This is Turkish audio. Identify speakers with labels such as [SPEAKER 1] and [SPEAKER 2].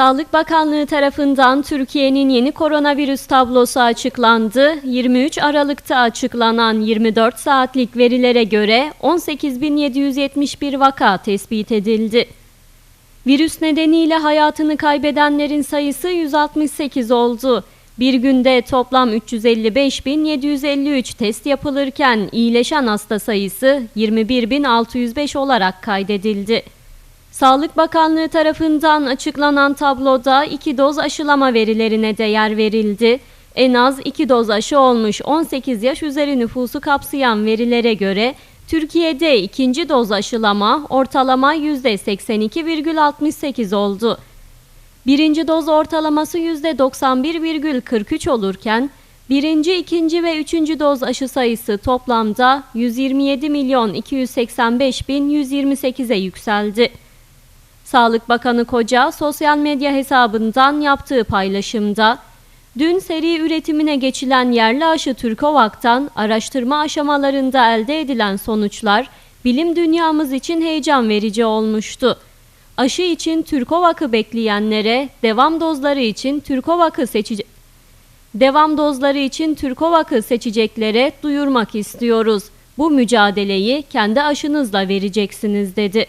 [SPEAKER 1] Sağlık Bakanlığı tarafından Türkiye'nin yeni koronavirüs tablosu açıklandı. 23 Aralık'ta açıklanan 24 saatlik verilere göre 18.771 vaka tespit edildi. Virüs nedeniyle hayatını kaybedenlerin sayısı 168 oldu. Bir günde toplam 355.753 test yapılırken iyileşen hasta sayısı 21.605 olarak kaydedildi. Sağlık Bakanlığı tarafından açıklanan tabloda iki doz aşılama verilerine de yer verildi. En az iki doz aşı olmuş 18 yaş üzeri nüfusu kapsayan verilere göre Türkiye'de ikinci doz aşılama ortalama %82,68 oldu. Birinci doz ortalaması %91,43 olurken birinci, ikinci ve üçüncü doz aşı sayısı toplamda 127 milyon 285 bin 128'e yükseldi. Sağlık Bakanı Koca sosyal medya hesabından yaptığı paylaşımda Dün seri üretimine geçilen yerli aşı Türkovak'tan araştırma aşamalarında elde edilen sonuçlar bilim dünyamız için heyecan verici olmuştu. Aşı için Türkovak'ı bekleyenlere devam dozları için Türkovak'ı seçecek Devam dozları için Türkovak'ı seçeceklere duyurmak istiyoruz. Bu mücadeleyi kendi aşınızla vereceksiniz dedi.